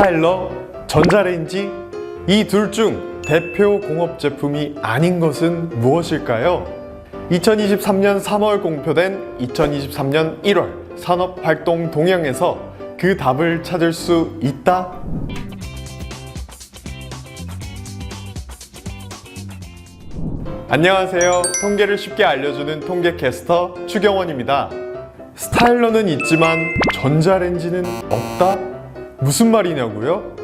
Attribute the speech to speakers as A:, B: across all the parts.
A: 스타일러, 전자레인지 이 둘 중 대표 공업 제품이 아닌 것은 무엇일까요? 2023년 3월 공표된 2023년 1월 산업활동 동향에서 그 답을 찾을 수 있다? 안녕하세요. 통계를 쉽게 알려주는 통계캐스터 추경원입니다. 스타일러는 있지만 전자레인지는 없다? 무슨 말이냐고요?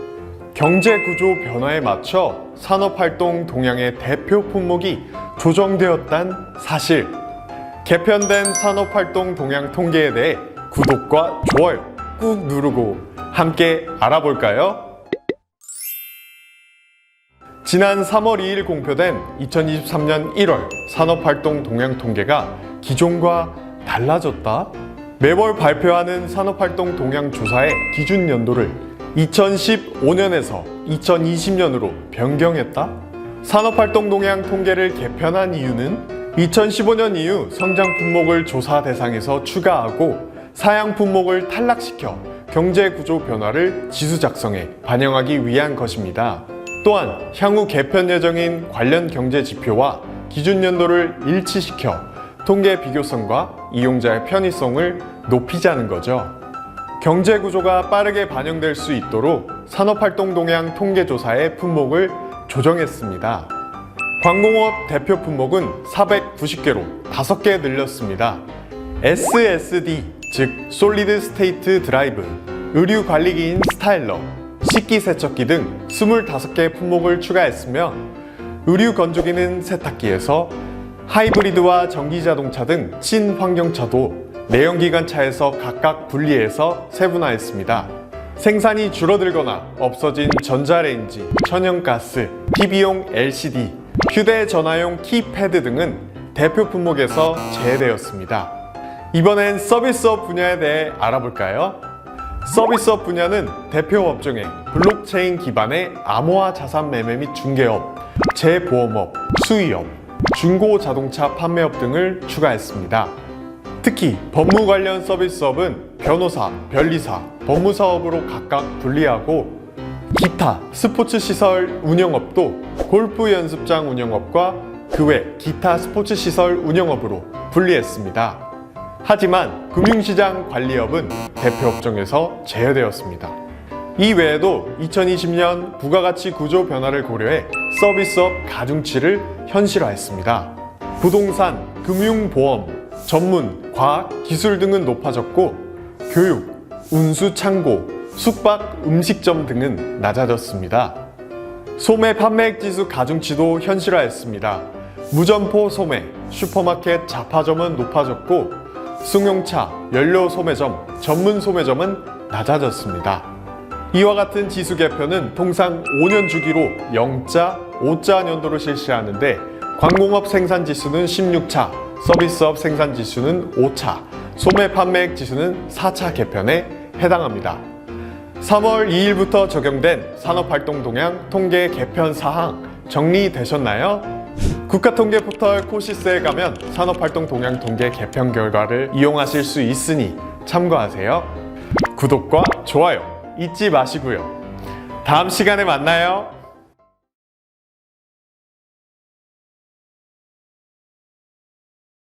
A: 경제 구조 변화에 맞춰 산업 활동 동향의 대표 품목이 조정되었단 사실. 개편된 산업 활동 동향 통계에 대해 구독과 좋아요 꾹 누르고 함께 알아볼까요? 지난 3월 2일 공표된 2023년 1월 산업 활동 동향 통계가 기존과 달라졌다? 매월 발표하는 산업활동 동향 조사의 기준 연도를 2015년에서 2020년으로 변경했다? 산업활동 동향 통계를 개편한 이유는 2015년 이후 성장 품목을 조사 대상에서 추가하고 사양 품목을 탈락시켜 경제 구조 변화를 지수 작성에 반영하기 위한 것입니다. 또한 향후 개편 예정인 관련 경제 지표와 기준 연도를 일치시켜 통계 비교성과 이용자의 편의성을 높이자는 거죠. 경제 구조가 빠르게 반영될 수 있도록 산업활동 동향 통계조사의 품목을 조정했습니다. 광공업 대표 품목은 490개로 5개 늘렸습니다. SSD, 즉 솔리드 스테이트 드라이브, 의류 관리기인 스타일러, 식기세척기 등 25개의 품목을 추가했으며 의류 건조기는 세탁기에서 하이브리드와 전기자동차 등 친환경차도 내연기관차에서 각각 분리해서 세분화했습니다. 생산이 줄어들거나 없어진 전자레인지, 천연가스, TV용 LCD, 휴대전화용 키패드 등은 대표 품목에서 제외되었습니다. 이번엔 서비스업 분야에 대해 알아볼까요? 서비스업 분야는 대표 업종에 블록체인 기반의 암호화 자산 매매 및 중개업, 재보험업, 수의업, 중고 자동차 판매업 등을 추가했습니다. 특히 법무 관련 서비스업은 변호사, 변리사, 법무사업으로 각각 분리하고 기타 스포츠 시설 운영업도 골프 연습장 운영업과 그 외 기타 스포츠 시설 운영업으로 분리했습니다. 하지만 금융시장 관리업은 대표 업종에서 제외되었습니다. 이 외에도 2020년 부가가치 구조 변화를 고려해 서비스업 가중치를 현실화했습니다. 부동산, 금융보험, 전문, 과학, 기술 등은 높아졌고 교육, 운수 창고, 숙박, 음식점 등은 낮아졌습니다. 소매 판매액 지수 가중치도 현실화했습니다. 무점포 소매, 슈퍼마켓 자파점은 높아졌고 승용차, 연료 소매점, 전문 소매점은 낮아졌습니다. 이와 같은 지수 개편은 통상 5년 주기로 0자, 5자 연도로 실시하는데 광공업 생산 지수는 16차, 서비스업 생산 지수는 5차, 소매 판매액 지수는 4차 개편에 해당합니다. 3월 2일부터 적용된 산업활동 동향 통계 개편 사항 정리되셨나요? 국가통계 포털 코시스에 가면 산업활동 동향 통계 개편 결과를 이용하실 수 있으니 참고하세요. 구독과 좋아요 잊지 마시고요. 다음 시간에 만나요.